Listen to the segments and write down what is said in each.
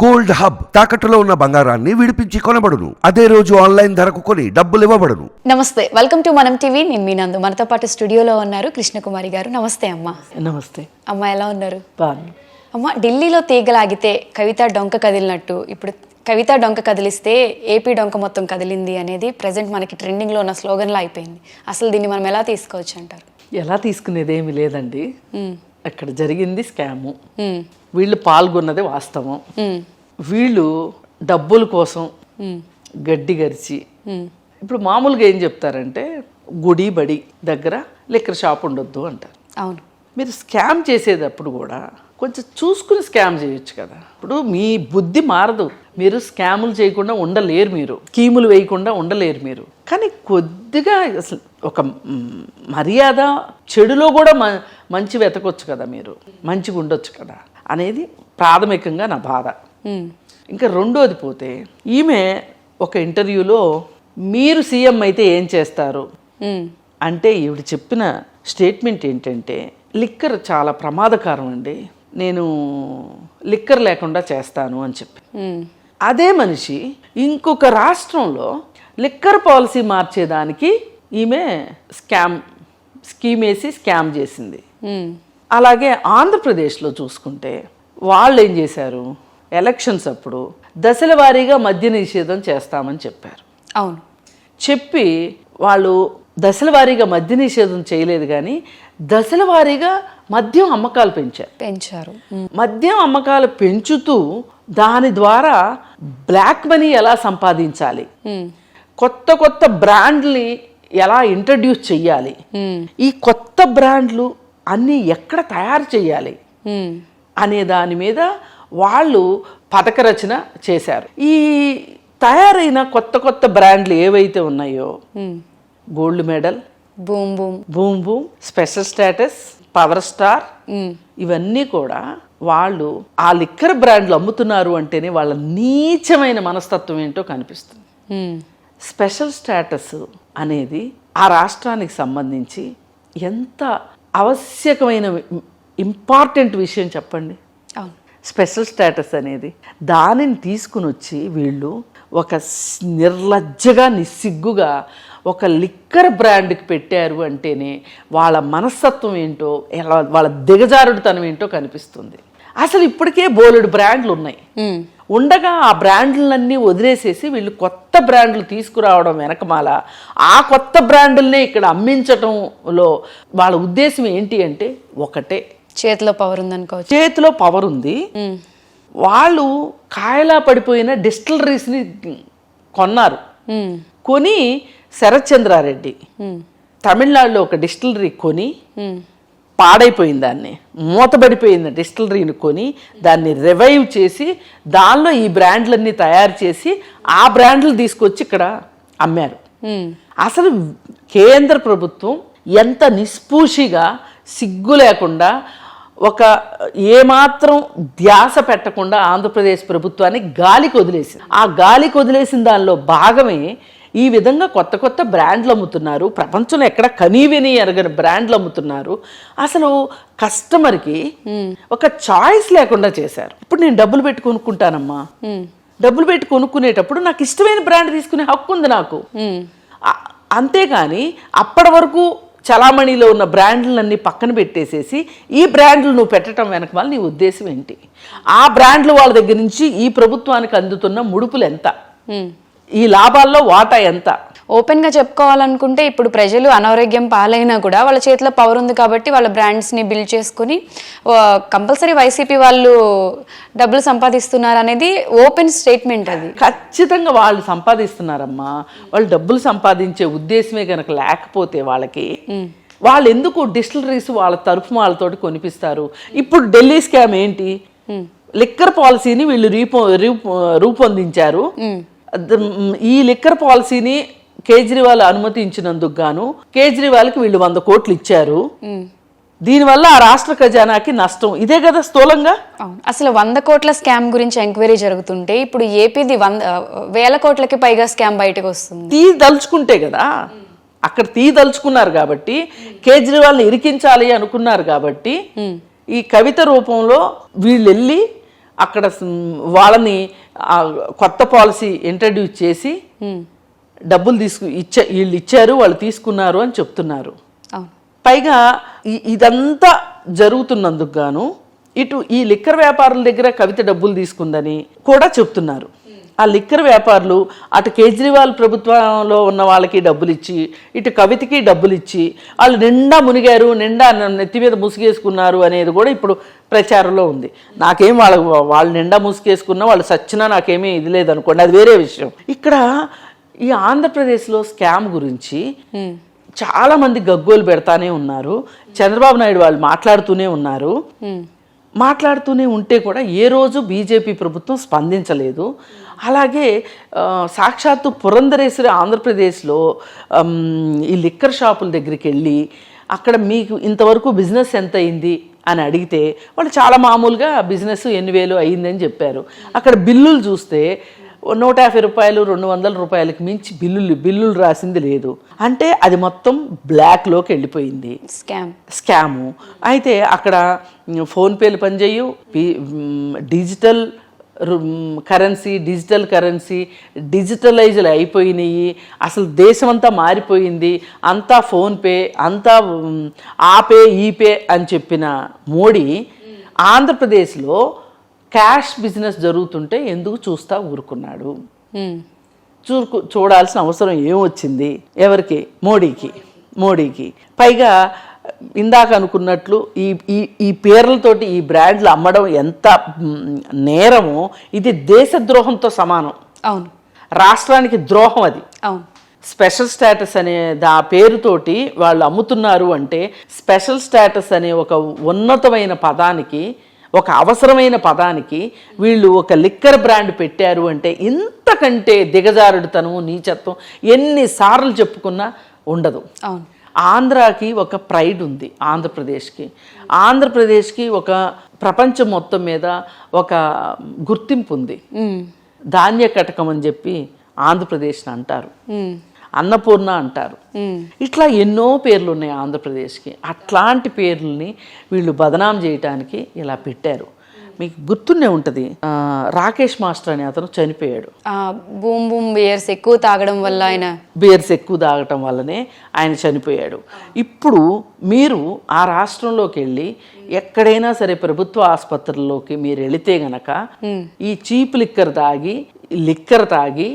Gold hub తాకట్టులో ఉన్న బంగారాన్ని విడిపించి కొనబడును. అదే రోజు ఆన్లైన్ ధరకు కొని డబ్బులు ఇవ్వబడును. నమస్తే వెల్కమ్ టు మనం టీవీ. నేను మీనందు మనతో పాటు స్టూడియోలో ఉన్నారు కృష్ణకుమారి గారు. నమస్తే అమ్మ. నమస్తే. అమ్మ ఎలా ఉన్నారు? అమ్మ ఢిల్లీలో తీగలాగితే కవిత డొంక కదిలినట్టు. ఇప్పుడు కవిత డొంక కదిలిస్తే ఏపీ డొంక మొత్తం కదిలింది అనేది ప్రజెంట్ మనకి ట్రెండింగ్లో ఉన్న స్లోగన్లా అయిపోయింది. అసలు దీన్ని మనం ఎలా తీసుకోవచ్చు అంటారు? ఎలా తీసుకునేది ఏమి లేదండి. అక్కడ జరిగింది స్కాము. వీళ్ళు పాల్గొన్నది వాస్తవం. వీళ్ళు డబ్బుల కోసం. గడ్డి గరిచి. ఇప్పుడు మామూలుగా ఏం చెప్తారంటే గుడి బడి దగ్గర లిక్కర్ షాప్ ఉండొద్దు అంటారు. అవును. మీరు స్కామ్ చేసేటప్పుడు కూడా కొంచెం చూసుకుని స్కామ్ చేయొచ్చు కదా. ఇప్పుడు మీ బుద్ధి మారదు. మీరు స్కాములు చేయకుండా ఉండలేరు మీరు. స్కీములు వేయకుండా ఉండలేరు మీరు. కానీ కొద్దిగా అసలు ఒక మర్యాద చెడులో కూడా మంచి వెతకొచ్చు కదా మీరు. మంచిగా ఉండొచ్చు కదా. అనేది ప్రాథమికంగా నా బాధ. ఇంకా రెండోది పోతే ఈమె ఒక ఇంటర్వ్యూలో మీరు సీఎం అయితే ఏం చేస్తారు. అంటే ఈవిడ చెప్పిన స్టేట్మెంట్ ఏంటంటే లిక్కర్ చాలా ప్రమాదకరం అండి నేను లిక్కర్ లేకుండా చేస్తాను అని చెప్పి. అదే మనిషి ఇంకొక రాష్ట్రంలో లిక్కర్ పాలసీ మార్చేదానికి ఈమె స్కామ్ స్కీమ్ వేసి స్కామ్ చేసింది. అలాగే ఆంధ్రప్రదేశ్లో చూసుకుంటే వాళ్ళు ఏం చేశారు? ఎలక్షన్స్ అప్పుడు దశల వారీగా మద్య నిషేధం చేస్తామని చెప్పారు. అవును. చెప్పి వాళ్ళు దశల వారీగా మద్య నిషేధం చేయలేదు కానీ దశల వారీగా మద్యం అమ్మకాలు పెంచారు. పెంచారు. మద్యం అమ్మకాలు పెంచుతూ దాని ద్వారా బ్లాక్ మనీ ఎలా సంపాదించాలి. కొత్త కొత్త బ్రాండ్ని ఎలా ఇంట్రడ్యూస్ చెయ్యాలి. ఈ కొత్త బ్రాండ్లు అన్నీ ఎక్కడ తయారు చేయాలి. అనే దాని మీద వాళ్ళు పథక రచన చేశారు ఈ తయారైన కొత్త కొత్త బ్రాండ్లు ఏవైతే ఉన్నాయో. Gold medal boom boom boom boom special status power star. ఇవన్నీ కూడా వాళ్ళు ఆ లిక్కర్ బ్రాండ్లు అమ్ముతున్నారు అంటేనే వాళ్ళ నీచమైన మనస్తత్వం ఏంటో కనిపిస్తుంది. స్పెషల్ స్టేటస్ అనేది ఆ రాష్ట్రానికి సంబంధించి ఎంత ఆవశ్యకమైన ఇంపార్టెంట్ విషయం చెప్పండి. అవును. స్పెషల్ స్టేటస్ అనేది దానిని తీసుకుని వచ్చి వీళ్ళు ఒక నిర్లజ్జగా నిస్సిగ్గుగా ఒక లిక్కర్ బ్రాండ్కి పెట్టారు అంటేనే వాళ్ళ మనస్తత్వం ఏంటో ఎలా వాళ్ళ దిగజారుడుతనం ఏంటో కనిపిస్తుంది. అసలు ఇప్పటికే బోలెడు బ్రాండ్లు ఉన్నాయి. ఉండగా ఆ బ్రాండ్లన్నీ వదిలేసేసి వీళ్ళు కొత్త బ్రాండ్లు తీసుకురావడం వెనకమాల. ఆ కొత్త బ్రాండ్లనే ఇక్కడ అమ్మించటంలో వాళ్ళ ఉద్దేశం ఏంటి అంటే ఒకటే. చేతిలో పవర్ ఉందనుకోవచ్చు. చేతిలో పవర్ ఉంది. వాళ్ళు కాయలా పడిపోయిన డిస్టిలరీస్ని కొన్నారు. కొని శరత్చంద్రారెడ్డి. తమిళనాడులో ఒక డిస్టిలరీ కొని పాడైపోయింది దాన్ని. మూతబడిపోయింది డిస్టిలరీని కొని దాన్ని రివైవ్ చేసి దానిలో ఈ బ్రాండ్లన్నీ తయారు చేసి ఆ బ్రాండ్లు తీసుకొచ్చి ఇక్కడ అమ్మారు. మ్మ్. అసలు కేంద్ర ప్రభుత్వం ఎంత నిస్పూషిగా సిగ్గు లేకుండా ఒక ఏమాత్రం ధ్యాస పెట్టకుండా ఆంధ్రప్రదేశ్ ప్రభుత్వాన్ని గాలికి వదిలేసింది. ఆ గాలికి వదిలేసిన దానిలో భాగమే ఈ విధంగా కొత్త కొత్త బ్రాండ్లు అమ్ముతున్నారు. ప్రపంచంలో ఎక్కడ కనీవిని ఎరగని బ్రాండ్లు అమ్ముతున్నారు. అసలు కస్టమర్కి ఒక చాయిస్ లేకుండా చేశారు. ఇప్పుడు నేను డబ్బులు పెట్టి కొనుక్కుంటానమ్మా. మ్మ్. డబ్బులు పెట్టి కొనుక్కునేటప్పుడు నాకు ఇష్టమైన బ్రాండ్ తీసుకునే హక్కు ఉంది నాకు. అంతేగాని అప్పటి వరకు చలామణిలో ఉన్న బ్రాండ్లన్నీ పక్కన పెట్టేసేసి ఈ బ్రాండ్లు నువ్వు పెట్టడం వెనక వాళ్ళ నీ ఉద్దేశం ఏంటి? ఆ బ్రాండ్లు వాళ్ళ దగ్గర నుంచి ఈ ప్రభుత్వానికి అందుతున్న ముడుపులు ఎంత. ఈ లాభాల్లో వాటా ఎంత? ఓపెన్గా చెప్పుకోవాలనుకుంటే ఇప్పుడు ప్రజలు అనారోగ్యం పాలైనా కూడా వాళ్ళ చేతిలో పవర్ ఉంది కాబట్టి వాళ్ళ బ్రాండ్స్ని బిల్డ్ చేసుకుని కంపల్సరీ వైసీపీ వాళ్ళు డబ్బులు సంపాదిస్తున్నారు అనేది ఓపెన్ స్టేట్మెంట్ అది. ఖచ్చితంగా వాళ్ళు సంపాదిస్తున్నారమ్మా. వాళ్ళు డబ్బులు సంపాదించే ఉద్దేశమే కనుక లేకపోతే వాళ్ళకి వాళ్ళు ఎందుకు డిస్టిలరీస్ వాళ్ళ తరఫు వాళ్ళతోటి కొనిపిస్తారు? ఇప్పుడు ఢిల్లీ స్కామ్ ఏంటి? లిక్కర్ పాలసీని వీళ్ళు రూపొ రూపొ- రూపొందించారు. ఈ లిక్కర్ పాలసీని కేజ్రీవాల్ అనుమతించినందుకు గాను కేజ్రీవాల్కి వీళ్ళు వంద కోట్లు ఇచ్చారు. దీనివల్ల ఆ రాష్ట్ర ఖజానాకి నష్టం. ఇదే కదా స్థూలంగా? అసలు వంద కోట్ల స్కామ్ గురించి ఎంక్వైరీ జరుగుతుంటే ఇప్పుడు ఏపీది వంద వేల కోట్లకి పైగా స్కామ్ బయటకు వస్తుంది. తీ దలుచుకుంటే కదా? అక్కడ తీ దలుచుకున్నారు కాబట్టి కేజ్రీవాల్ని ఇరికించాలి అనుకున్నారు కాబట్టి ఈ కవిత రూపంలో వీళ్ళు వెళ్ళి అక్కడ వాళ్ళని కొత్త పాలసీ ఇంట్రడ్యూస్ చేసి డబ్బులు తీసుకు ఇచ్చా వీళ్ళు ఇచ్చారు వాళ్ళు తీసుకున్నారు అని చెప్తున్నారు. పైగా ఇదంతా జరుగుతున్నందుకు గాను ఇటు ఈ లిక్కర్ వ్యాపారుల దగ్గర కవిత డబ్బులు తీసుకుందని కూడా చెప్తున్నారు. ఆ లిక్కర్ వ్యాపారులు అటు కేజ్రీవాల్ ప్రభుత్వంలో ఉన్న వాళ్ళకి డబ్బులు ఇచ్చి ఇటు కవితకి డబ్బులు ఇచ్చి వాళ్ళు నిండా మునిగారు నిండా నెత్తి మీద ముసుగేసుకున్నారు అనేది కూడా ఇప్పుడు ప్రచారంలో ఉంది. నాకేం వాళ్ళ వాళ్ళు నిండా ముసుగేసుకున్నా వాళ్ళు సచ్చినా నాకేమీ ఇది లేదనుకోండి. అది వేరే విషయం. ఇక్కడ ఈ ఆంధ్రప్రదేశ్లో స్కామ్ గురించి చాలా మంది గగ్గోలు పెడతానే ఉన్నారు. చంద్రబాబు నాయుడు వాళ్ళు మాట్లాడుతూనే ఉన్నారు. మాట్లాడుతూనే ఉంటే కూడా ఏ రోజు బీజేపీ ప్రభుత్వం స్పందించలేదు. అలాగే సాక్షాత్తు పురంధరేశ్వరి ఆంధ్రప్రదేశ్లో ఈ లిక్కర్ షాపుల దగ్గరికి వెళ్ళి అక్కడ మీకు ఇంతవరకు బిజినెస్ ఎంత అయింది అని అడిగితే వాళ్ళు చాలా మామూలుగా బిజినెస్ ఎన్ని వేలు అయ్యిందని చెప్పారు. అక్కడ బిల్లులు చూస్తే నూట యాభై రూపాయలు రెండు వందల రూపాయలకి మించి బిల్లులు బిల్లులు రాసింది లేదు. అంటే అది మొత్తం బ్లాక్లోకి వెళ్ళిపోయింది. స్కామ్. స్కాము. అయితే అక్కడ ఫోన్పేలు పనిచేయు digital currency digital currency digitalized అయిపోయినాయి. అసలు దేశమంతా మారిపోయింది. అంతా ఫోన్పే అంతా మ్, ఆ పే ఈ పే అని చెప్పిన మోడీ ఆంధ్రప్రదేశ్లో క్యాష్ బిజినెస్ జరుగుతుంటే ఎందుకు చూస్తా ఊరుకున్నాడు? చూరుకు చూడాల్సిన అవసరం ఏమొచ్చింది? ఎవరికి? మోడీకి. మోడీకి. పైగా ఇందాక అనుకున్నట్లు ఈ ఈ ఈ పేర్లతోటి ఈ బ్రాండ్లు అమ్మడం ఎంత నేరమో ఇది దేశద్రోహంతో సమానం. అవును. రాష్ట్రానికి ద్రోహం అది. అవును. స్పెషల్ స్టేటస్ అనే దా పేరుతోటి వాళ్ళు అమ్ముతున్నారు అంటే స్పెషల్ స్టేటస్ అనే ఒక ఉన్నతమైన పదానికి ఒక అవసరమైన పదానికి వీళ్ళు ఒక లిక్కర్ బ్రాండ్ పెట్టారు అంటే ఇంతకంటే దిగజారుడుతనము నీచత్వం ఎన్నిసార్లు చెప్పుకున్నా ఉండదు. అవును. ఆంధ్రాకి ఒక ప్రైడ్ ఉంది ఆంధ్రప్రదేశ్కి. ఆంధ్రప్రదేశ్కి ఒక ప్రపంచం మొత్తం మీద ఒక గుర్తింపు ఉంది. ధాన్య కటకం అని చెప్పి ఆంధ్రప్రదేశ్ని అంటారు. అన్నపూర్ణ అంటారు. ఇట్లా ఎన్నో పేర్లు ఉన్నాయి ఆంధ్రప్రదేశ్కి. అట్లాంటి పేర్లని వీళ్ళు బదనాం చేయటానికి ఇలా పెట్టారు. మీకు గుర్తున్నే ఉంటుంది. రాకేష్ మాస్టర్ అనే అతను చనిపోయాడు. బూమ్ బూమ్ బియర్స్ ఎక్కువ తాగడం వల్ల ఆయన బియర్స్ ఎక్కువ తాగటం వల్లనే ఆయన చనిపోయాడు. ఇప్పుడు మీరు ఆ రాష్ట్రంలోకి వెళ్ళి ఎక్కడైనా సరే ప్రభుత్వ ఆసుపత్రుల్లోకి మీరు వెళితే గనక ఈ చీప్ లిక్కర్ తాగి లిక్కర్ తాగి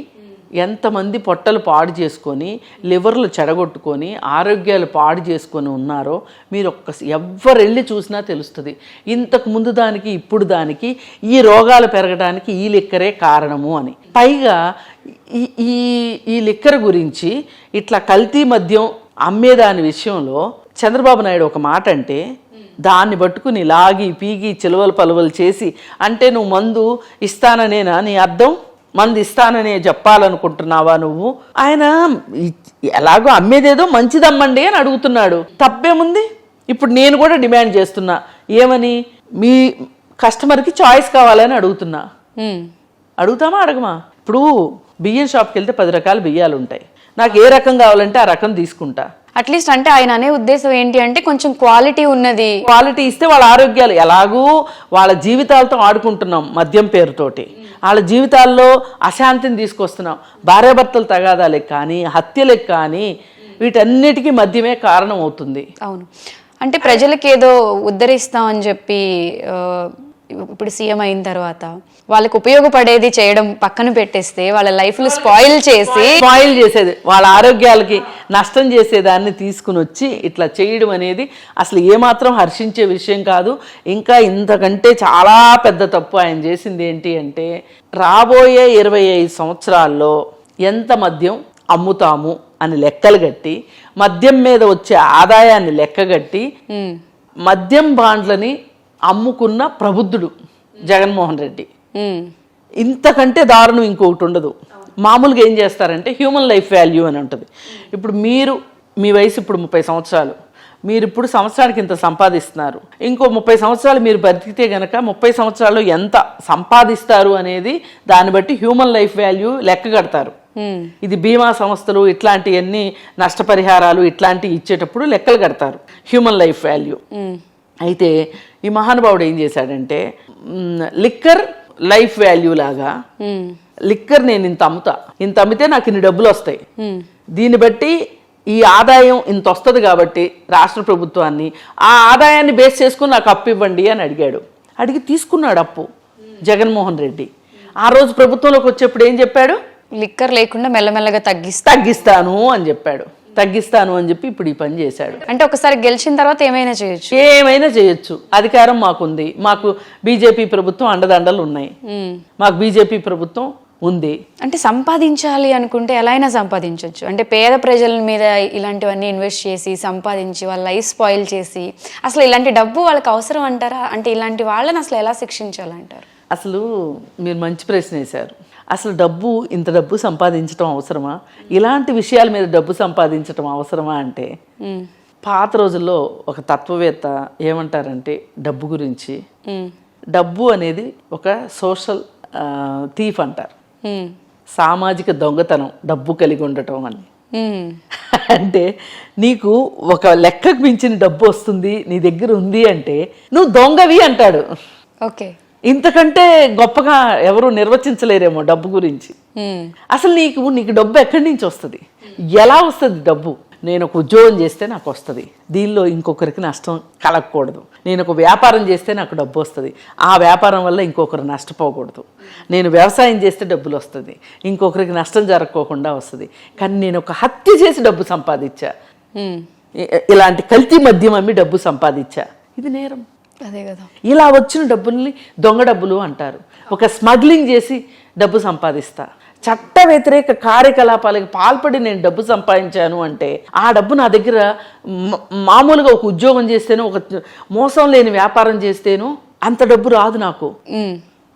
ఎంతమంది పొట్టలు పాడు చేసుకొని లివర్లు చెడగొట్టుకొని ఆరోగ్యాలు పాడు చేసుకొని ఉన్నారో మీరు ఒక్క ఎవ్వరు వెళ్ళి చూసినా తెలుస్తుంది. ఇంతకు ముందు దానికి ఇప్పుడు దానికి ఈ రోగాలు పెరగడానికి ఈ లిక్కరే కారణము అని. పైగా ఈ ఈ ఈ లిక్కర్ గురించి ఇట్లా కల్తీ మద్యం అమ్మేదాని విషయంలో చంద్రబాబు నాయుడు ఒక మాట అంటే దాన్ని పట్టుకుని లాగి పీగి చిలువలు పలువలు చేసి అంటే నువ్వు మందు ఇస్తాననేనా నీ అర్థం? మంది ఇస్తాననే చెప్పాలనుకుంటున్నావా నువ్వు? ఆయన ఎలాగో అమ్మేదేదో మంచిదమ్మండి అని అడుగుతున్నాడు. తప్పేముంది? ఇప్పుడు నేను కూడా డిమాండ్ చేస్తున్నా. ఏమని? మీ కస్టమర్కి చాయిస్ కావాలని అడుగుతున్నా. అడుగుతామా అడగమా? ఇప్పుడు బియ్యం షాప్కి వెళ్తే పది రకాల బియ్యాలు ఉంటాయి నాకు ఏ రకం కావాలంటే ఆ రకం తీసుకుంటా. అట్లీస్ట్ అంటే ఆయన అనే ఉద్దేశం ఏంటి అంటే కొంచెం క్వాలిటీ ఉన్నది. క్వాలిటీ ఇస్తే వాళ్ళ ఆరోగ్యాలు ఎలాగూ వాళ్ళ జీవితాలతో ఆడుకుంటున్నాం మద్యం పేరుతోటి. వాళ్ళ జీవితాల్లో అశాంతిని తీసుకొస్తున్నాం. భార్యాభర్తలు తగాదాలకు కానీ హత్యలకు కానీ వీటన్నిటికీ మద్యమే కారణం అవుతుంది అవును. అంటే ప్రజలకి ఏదో ఉద్ధరిస్తాం అని చెప్పి ఇప్పుడు సీఎం అయిన తర్వాత వాళ్ళకి ఉపయోగపడేది చేయడం పక్కన పెట్టేస్తే వాళ్ళ లైఫ్లు స్పాయిల్ చేసి స్పాయిల్ చేసేది వాళ్ళ ఆరోగ్యాలకి నష్టం చేసేదాన్ని తీసుకుని వచ్చి ఇట్లా చేయడం అనేది అసలు ఏమాత్రం హర్షించే విషయం కాదు. ఇంకా ఇంతకంటే చాలా పెద్ద తప్పు ఆయన చేసింది ఏంటి అంటే రాబోయే ఇరవై ఐదు సంవత్సరాల్లో ఎంత మద్యం అమ్ముతాము అని లెక్కలు కట్టి మద్యం మీద వచ్చే ఆదాయాన్ని లెక్కగట్టి మద్యం బాండ్లని అమ్ముకున్న ప్రబుద్ధుడు జగన్మోహన్ రెడ్డి. ఇంతకంటే దారుణం ఇంకొకటి ఉండదు. మామూలుగా ఏం చేస్తారంటే హ్యూమన్ లైఫ్ వాల్యూ అని ఉంటుంది. ఇప్పుడు మీరు మీ వయసు ఇప్పుడు ముప్పై సంవత్సరాలు. మీరు ఇప్పుడు సంవత్సరానికి ఇంత సంపాదిస్తున్నారు. ఇంకో ముప్పై సంవత్సరాలు మీరు బతికితే గనక ముప్పై సంవత్సరాల్లో ఎంత సంపాదిస్తారు అనేది దాన్ని బట్టి హ్యూమన్ లైఫ్ వాల్యూ లెక్క కడతారు. ఇది బీమా సంస్థలు ఇట్లాంటివన్నీ నష్టపరిహారాలు ఇట్లాంటివి ఇచ్చేటప్పుడు లెక్కలు కడతారు. హ్యూమన్ లైఫ్ వాల్యూ అయితే ఈ మహానుభావుడు ఏం చేశాడంటే లిక్కర్ లైఫ్ వాల్యూ లాగా లిక్కర్ నేను ఇంత అమ్ముతా. ఇంత అమ్మితే నాకు ఇన్ని డబ్బులు వస్తాయి. దీన్ని బట్టి ఈ ఆదాయం ఇంత వస్తుంది కాబట్టి రాష్ట్ర ప్రభుత్వాన్ని ఆ ఆదాయాన్ని బేస్ చేసుకుని నాకు అప్పు ఇవ్వండి అని అడిగాడు. అడిగి తీసుకున్నాడు అప్పు జగన్మోహన్ రెడ్డి. ఆ రోజు ప్రభుత్వంలోకి వచ్చేప్పుడు ఏం చెప్పాడు? లిక్కర్ లేకుండా మెల్లమెల్లగా తగ్గిస్తా. తగ్గిస్తాను అని చెప్పాడు. తగ్గిస్తాను అని చెప్పి ఇప్పుడు ఈ పని చేశాడు. అంటే ఒకసారి గెలిచిన తర్వాత ఏమైనా చేయొచ్చు. ఏమైనా చేయొచ్చు. అధికారం మాకుంది. మాకు బీజేపీ ప్రభుత్వం అండదండలు ఉన్నాయి. మాకు బీజేపీ ప్రభుత్వం ఉంది. అంటే సంపాదించాలి అనుకుంటే ఎలా అయినా సంపాదించవచ్చు అంటే పేద ప్రజల మీద ఇలాంటివన్నీ ఇన్వెస్ట్ చేసి సంపాదించి వాళ్ళ లైఫ్ స్పాయిల్ చేసి అసలు ఇలాంటి డబ్బు వాళ్ళకి అవసరం అంటారా? అంటే ఇలాంటి వాళ్ళని అసలు ఎలా శిక్షించాలంటారు? అసలు మీరు మంచి ప్రశ్న వేశారు. అసలు డబ్బు ఇంత డబ్బు సంపాదించడం అవసరమా? ఇలాంటి విషయాల మీద డబ్బు సంపాదించడం అవసరమా అంటే పాత రోజుల్లో ఒక తత్వవేత్త ఏమంటారంటే డబ్బు గురించి డబ్బు అనేది ఒక సోషల్ థీఫ్ అంటారు. సామాజిక దొంగతనం డబ్బు కలిగి ఉండటం అని. అంటే నీకు ఒక లెక్కకు మించిన డబ్బు వస్తుంది నీ దగ్గర ఉంది అంటే నువ్వు దొంగవి అంటాడు. ఓకే. ఇంతకంటే గొప్పగా ఎవరు నిర్వచించలేరేమో డబ్బు గురించి. అసలు నీకు నీకు డబ్బు ఎక్కడి నుంచి వస్తుంది? ఎలా వస్తుంది డబ్బు? నేను ఒక ఉద్యోగం చేస్తే నాకు వస్తుంది. దీనిలో ఇంకొకరికి నష్టం కలగకూడదు. నేను ఒక వ్యాపారం చేస్తే నాకు డబ్బు వస్తుంది. ఆ వ్యాపారం వల్ల ఇంకొకరు నష్టపోకూడదు. నేను వ్యవసాయం చేస్తే డబ్బులు వస్తుంది. ఇంకొకరికి నష్టం జరగకోకుండా వస్తుంది. కానీ నేను ఒక హత్య చేసి డబ్బు సంపాదించా. ఇలాంటి కల్తీ మద్యం అమ్మి డబ్బు సంపాదించా. ఇది నేరం. అదే కదా. ఇలా వచ్చిన డబ్బుల్ని దొంగ డబ్బులు అంటారు. ఒక స్మగ్లింగ్ చేసి డబ్బు సంపాదిస్తా. చట్ట వ్యతిరేక కార్యకలాపాలకు పాల్పడి నేను డబ్బు సంపాదించాను అంటే ఆ డబ్బు నా దగ్గర మామూలుగా ఒక ఉద్యోగం చేస్తేనో ఒక మోసం లేని వ్యాపారం చేస్తేనో అంత డబ్బు రాదు నాకు.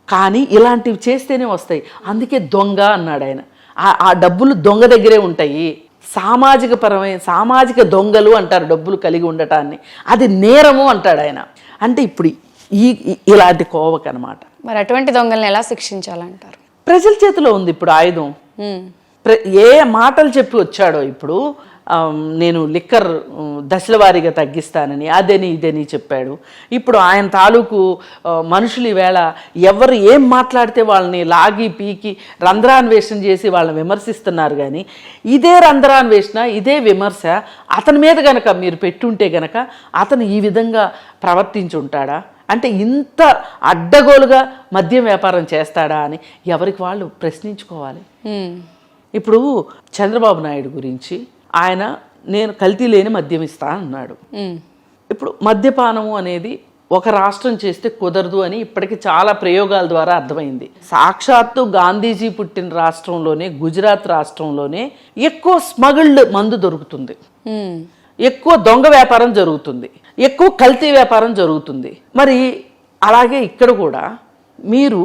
కానీ ఇలాంటివి చేస్తేనే వస్తాయి. అందుకే దొంగ అన్నాడు ఆయన. ఆ- ఆ డబ్బులు దొంగ దగ్గరే ఉంటాయి. సామాజిక పరమైన సామాజిక దొంగలు అంటారు డబ్బులు కలిగి ఉండటాన్ని. అది నేరము అంటాడు ఆయన. అంటే ఇప్పుడు ఈ ఇలాంటి కోవకు అనమాట మరి అటువంటి దొంగల్ని ఎలా శిక్షించాలంటారు? ప్రజల చేతిలో ఉంది ఇప్పుడు ఆయుధం. ఏ మాటలు చెప్పి వచ్చాడో ఇప్పుడు నేను లిక్కర్ దశల వారీగా తగ్గిస్తానని అదని ఇదని చెప్పాడు. ఇప్పుడు ఆయన తాలూకు మనుషులు ఈవేళ ఎవరు ఏం మాట్లాడితే వాళ్ళని లాగి పీకి రంధ్రాన్వేషణ చేసి వాళ్ళని విమర్శిస్తున్నారు కానీ ఇదే రంధ్రాన్వేషణ ఇదే విమర్శ అతని మీద గనక మీరు పెట్టుంటే గనక అతను ఈ విధంగా ప్రవర్తించి ఉంటాడా అంటే ఇంత అడ్డగోలుగా మద్యం వ్యాపారం చేస్తాడా అని ఎవరికి వాళ్ళు ప్రశ్నించుకోవాలి. ఇప్పుడు చంద్రబాబు నాయుడు గురించి ఆయన నేను కల్తీ లేని మద్యం ఇస్తా అన్నాడు. ఇప్పుడు మద్యపానము అనేది ఒక రాష్ట్రం చేస్తే కుదరదు అని ఇప్పటికి చాలా ప్రయోగాల ద్వారా అర్థమైంది. సాక్షాత్తు గాంధీజీ పుట్టిన రాష్ట్రంలోనే గుజరాత్ రాష్ట్రంలోనే ఎక్కువ స్మగిల్డ్ మందు దొరుకుతుంది. ఎక్కువ దొంగ వ్యాపారం జరుగుతుంది. ఎక్కువ కల్తీ వ్యాపారం జరుగుతుంది. మరి అలాగే ఇక్కడ కూడా మీరు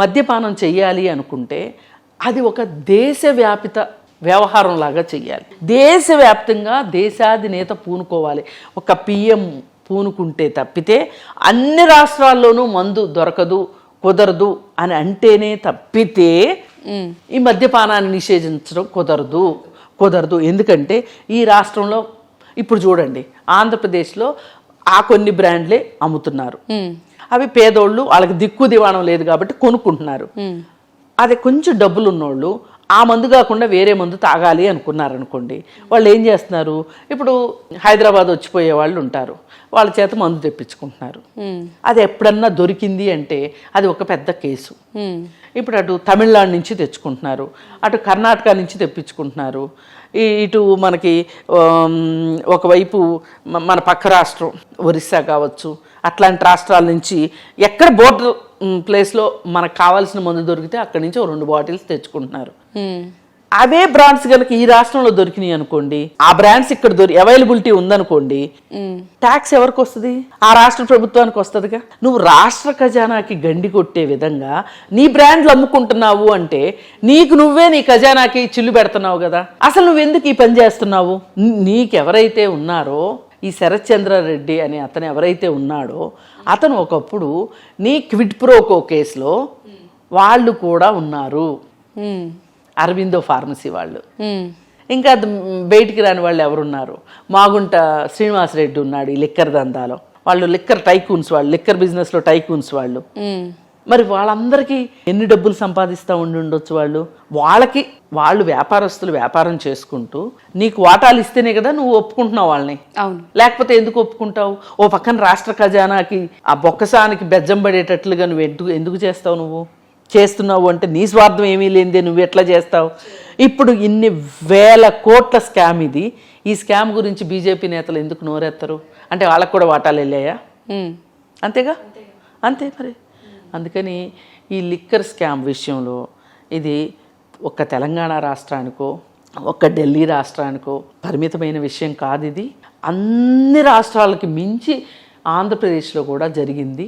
మద్యపానం చెయ్యాలి అనుకుంటే అది ఒక దేశవ్యాపిత వ్యవహారం లాగా చెయ్యాలి. దేశవ్యాప్తంగా దేశాధినేత పూనుకోవాలి. ఒక పిఎం పూనుకుంటే తప్పితే అన్ని రాష్ట్రాల్లోనూ మందు దొరకదు కుదరదు అని అంటేనే తప్పితే ఈ మద్యపానాన్ని నిషేధించడం కుదరదు కుదరదు. ఎందుకంటే ఈ రాష్ట్రంలో ఇప్పుడు చూడండి ఆంధ్రప్రదేశ్లో ఆ కొన్ని బ్రాండ్లే అమ్ముతున్నారు. అవి పేదోళ్ళు వాళ్ళకి దిక్కు దివాణం లేదు కాబట్టి కొనుక్కుంటున్నారు. అదే కొంచెం డబ్బులు ఉన్నోళ్ళు ఆ మందు కాకుండా వేరే మందు తాగాలి అనుకున్నారు అనుకోండి వాళ్ళు ఏం చేస్తున్నారు? ఇప్పుడు హైదరాబాద్ వచ్చిపోయే వాళ్ళు ఉంటారు వాళ్ళ చేత మందు తెప్పించుకుంటున్నారు. అది ఎప్పుడన్నా దొరికింది అంటే అది ఒక పెద్ద కేసు. ఇప్పుడు అటు తమిళనాడు నుంచి తెచ్చుకుంటున్నారు అటు కర్ణాటక నుంచి తెప్పించుకుంటున్నారు ఇటు మనకి ఒకవైపు మన పక్క రాష్ట్రం ఒరిస్సా కావచ్చు అట్లాంటి రాష్ట్రాల నుంచి ఎక్కడ బోర్డర్ ప్లేస్లో మనకు కావాల్సిన మందు దొరికితే అక్కడి నుంచి రెండు బాటిల్స్ తెచ్చుకుంటున్నారు. అవే బ్రాండ్స్ కనుక ఈ రాష్ట్రంలో దొరికినాయి అనుకోండి ఆ బ్రాండ్స్ ఇక్కడ దొరి అవైలబిలిటీ ఉందనుకోండి ట్యాక్స్ ఎవరికి వస్తుంది? ఆ రాష్ట్ర ప్రభుత్వానికి వస్తుందిగా? నువ్వు రాష్ట్ర ఖజానాకి గండి కొట్టే విధంగా నీ బ్రాండ్లు అమ్ముకుంటున్నావు అంటే నీకు నువ్వే నీ ఖజానాకి చిల్లు పెడుతున్నావు కదా. అసలు నువ్వు ఎందుకు ఈ పని చేస్తున్నావు? నీకెవరైతే ఉన్నారో ఈ శరత్చంద్రారెడ్డి అనే అతను ఎవరైతే ఉన్నాడో అతను ఒకప్పుడు నీ క్విడ్ ప్రోకో కేసులో వాళ్ళు కూడా ఉన్నారు. అరవిందో ఫార్మసీ వాళ్ళు. ఇంకా బయటికి రాని వాళ్ళు ఎవరున్నారు? మాగుంట శ్రీనివాసరెడ్డి ఉన్నాడు ఈ లిక్కర్ దందాలో. వాళ్ళు లిక్కర్ టైకూన్స్ వాళ్ళు లిక్కర్ బిజినెస్లో టైకూన్స్ వాళ్ళు. మరి వాళ్ళందరికీ ఎన్ని డబ్బులు సంపాదిస్తూ ఉండి ఉండొచ్చు వాళ్ళు? వాళ్ళకి వాళ్ళు వ్యాపారస్తులు వ్యాపారం చేసుకుంటూ నీకు వాటాలు ఇస్తేనే కదా నువ్వు ఒప్పుకుంటున్నావు వాళ్ళని. అవును. లేకపోతే ఎందుకు ఒప్పుకుంటావు? ఓ పక్కన రాష్ట్ర ఖజానాకి ఆ బొక్కసానికి బెజ్జం పడేటట్లుగా నువ్వు ఎందుకు ఎందుకు చేస్తావు నువ్వు? చేస్తున్నావు అంటే నీ స్వార్థం ఏమీ లేనిదే నువ్వు ఎట్లా చేస్తావు? ఇప్పుడు ఇన్ని వేల కోట్ల స్కామ్ ఇది. ఈ స్కామ్ గురించి బీజేపీ నేతలు ఎందుకు నోరెత్తరు? అంటే వాళ్ళకు కూడా వాటాలు వెళ్ళాయా. అంతేగా? అంతే. మరి. అందుకని ఈ లిక్కర్ స్కామ్ విషయంలో ఇది ఒక్క తెలంగాణ రాష్ట్రానికో ఒక్క ఢిల్లీ రాష్ట్రానికో పరిమితమైన విషయం కాదు ఇది. అన్ని రాష్ట్రాలకి మించి ఆంధ్రప్రదేశ్లో కూడా జరిగింది.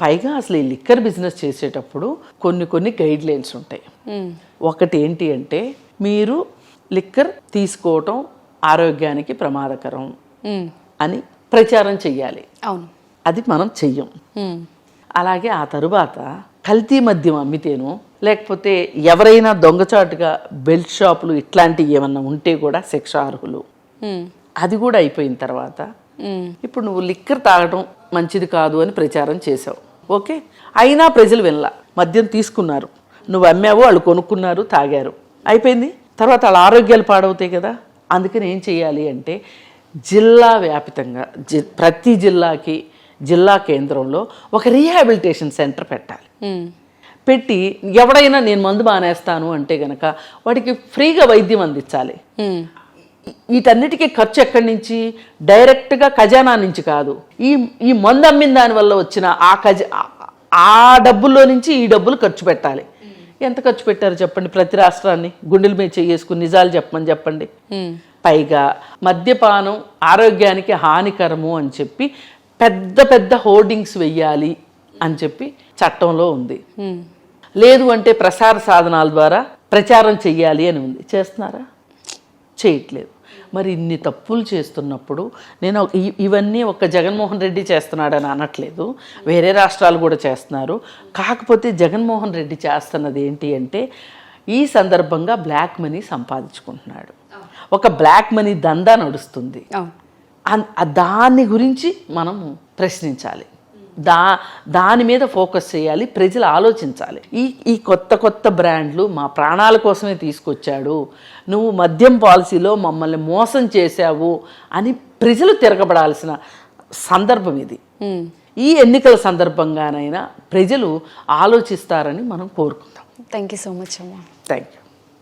పైగా అసలు ఈ లిక్కర్ బిజినెస్ చేసేటప్పుడు కొన్ని కొన్ని గైడ్ లైన్స్ ఉంటాయి. ఒకటి ఏంటి అంటే మీరు లిక్కర్ తీసుకోవటం ఆరోగ్యానికి ప్రమాదకరం. అని ప్రచారం చెయ్యాలి అవును అది మనం చెయ్యం. అలాగే ఆ తరువాత కల్తీ మద్యం అమ్మితేనో లేకపోతే ఎవరైనా దొంగచాటుగా బెల్ట్ షాపులు ఇట్లాంటివి ఏమన్నా ఉంటే కూడా శిక్షార్హులు ఉమ్. అది కూడా అయిపోయిన తర్వాత. ఇప్పుడు నువ్వు లిక్కర్ తాగడం మంచిది కాదు అని ప్రచారం చేసావు ఓకే? అయినా ప్రజలు వెళ్ళా. మద్యం తీసుకున్నారు. నువ్వు అమ్మావు వాళ్ళు కొనుక్కున్నారు తాగారు. అయిపోయింది? తర్వాత వాళ్ళ ఆరోగ్యాలు పాడవుతాయి కదా? అందుకని ఏం చేయాలి అంటే జిల్లా వ్యాపితంగా జి ప్రతి జిల్లాకి జిల్లా కేంద్రంలో ఒక రీహాబిలిటేషన్ సెంటర్ పెట్టాలి. పెట్టి ఎవడైనా నేను మందు మానేస్తాను అంటే గనక వాడికి ఫ్రీగా వైద్యం అందించాలి. వీటన్నిటికీ ఖర్చు ఎక్కడి నుంచి? డైరెక్ట్గా ఖజానా నుంచి కాదు. ఈ ఈ మందు అమ్మిన దాని వల్ల వచ్చిన ఆ ఖజ ఆ- డబ్బుల్లో నుంచి ఈ డబ్బులు ఖర్చు పెట్టాలి. ఎంత ఖర్చు పెట్టారు చెప్పండి ప్రతి రాష్ట్రాన్ని? గుండెల మీద చేసుకుని నిజాలు చెప్పమని చెప్పండి. పైగా మద్యపానం ఆరోగ్యానికి హానికరము అని చెప్పి పెద్ద పెద్ద హోర్డింగ్స్ వెయ్యాలి అని చెప్పి చట్టంలో ఉంది. లేదు అంటే ప్రసార సాధనాల ద్వారా ప్రచారం చెయ్యాలి అని ఉంది. చేస్తున్నారా? చేయట్లేదు. మరి ఇన్ని తప్పులు చేస్తున్నప్పుడు నేను ఇవన్నీ ఒక జగన్మోహన్ రెడ్డి చేస్తున్నాడని అనట్లేదు. వేరే రాష్ట్రాలు కూడా చేస్తున్నారు. కాకపోతే జగన్మోహన్ రెడ్డి చేస్తున్నది ఏంటి అంటే ఈ సందర్భంగా బ్లాక్ మనీ సంపాదించుకుంటున్నాడు. ఒక బ్లాక్ మనీ దందా నడుస్తుంది. దాని గురించి మనం ప్రశ్నించాలి. దా దాని మీద ఫోకస్ చేయాలి ప్రజలు ఆలోచించాలి. ఈ ఈ కొత్త కొత్త బ్రాండ్లు మా ప్రాణాల కోసమే తీసుకొచ్చాడు. నువ్వు మద్యం పాలసీలో మమ్మల్ని మోసం చేశావు అని ప్రజలు తిరగబడాల్సిన సందర్భం ఇది. ఈ ఎన్నికల సందర్భంగానైనా ప్రజలు ఆలోచిస్తారని మనం కోరుకుందాం థ్యాంక్ యూ సో మచ్ అమ్మా. Thank you